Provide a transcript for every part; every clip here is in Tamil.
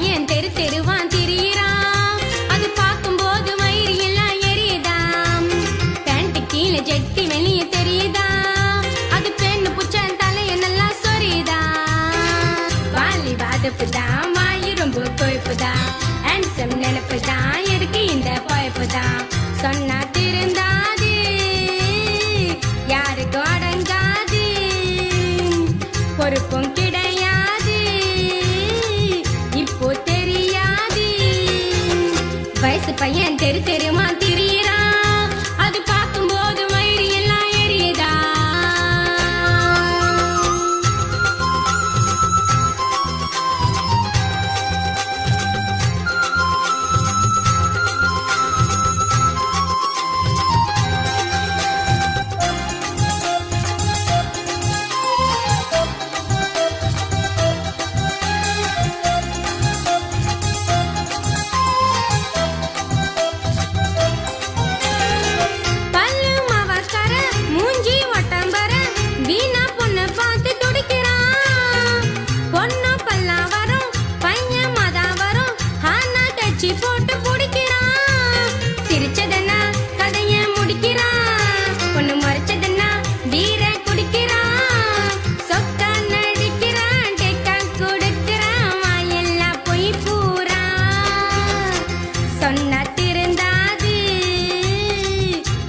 பையன் தெரு தெருவான் திரியிறான் அது பார்க்கும் போது வயிறு எல்லாம் எரியுதாம். பேண்ட் கீழே தெரியுதா அது பெண்ணு புச்சான் தலைய நல்லா சொரியுதா வாலி பாதப்பு பையன் தெரு தெருமா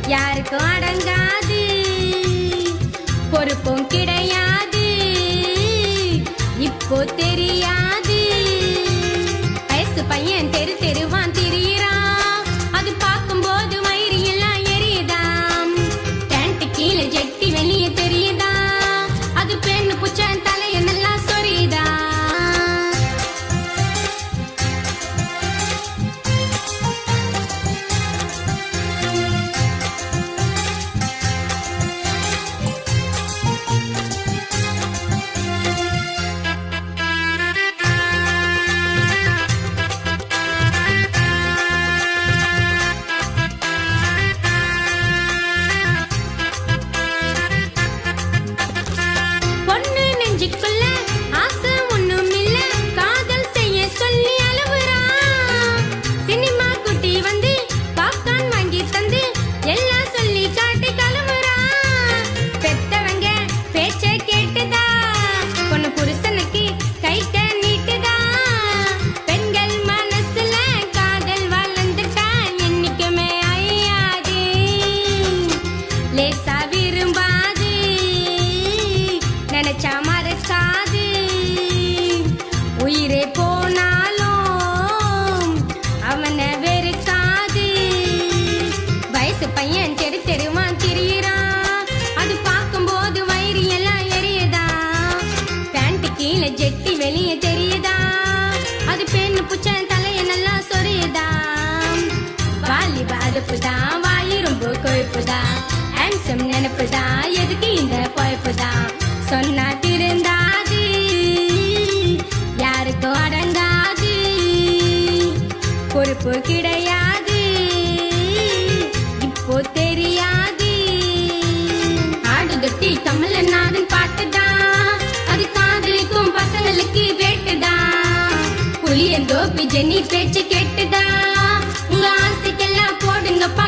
யாருக்கும் அடங்காது. பொறுப்பும் கிடையாது. இப்போ தெரியாது. வயசு பையன் தெரு தெருவான் magical பேசும் நினைப்பு தான் எதுக்கு இந்த பொழப்பு தான் சொன்னா திருந்தாது. யாருக்கும் அடங்காது. பொறுப்பு கிடையாது. இப்போ தெரியாது. ஆடுகட்டி தமிழ்நாடுன்னு பார்த்துதான் அது காதலிக்கும் பசங்களுக்கு வேட்டுதான் புளியந்தோப்பி ஜென்னி பேச்சு கேட்டுதான் உங்க ஆசைக்கெல்லாம் போடுங்கப்பா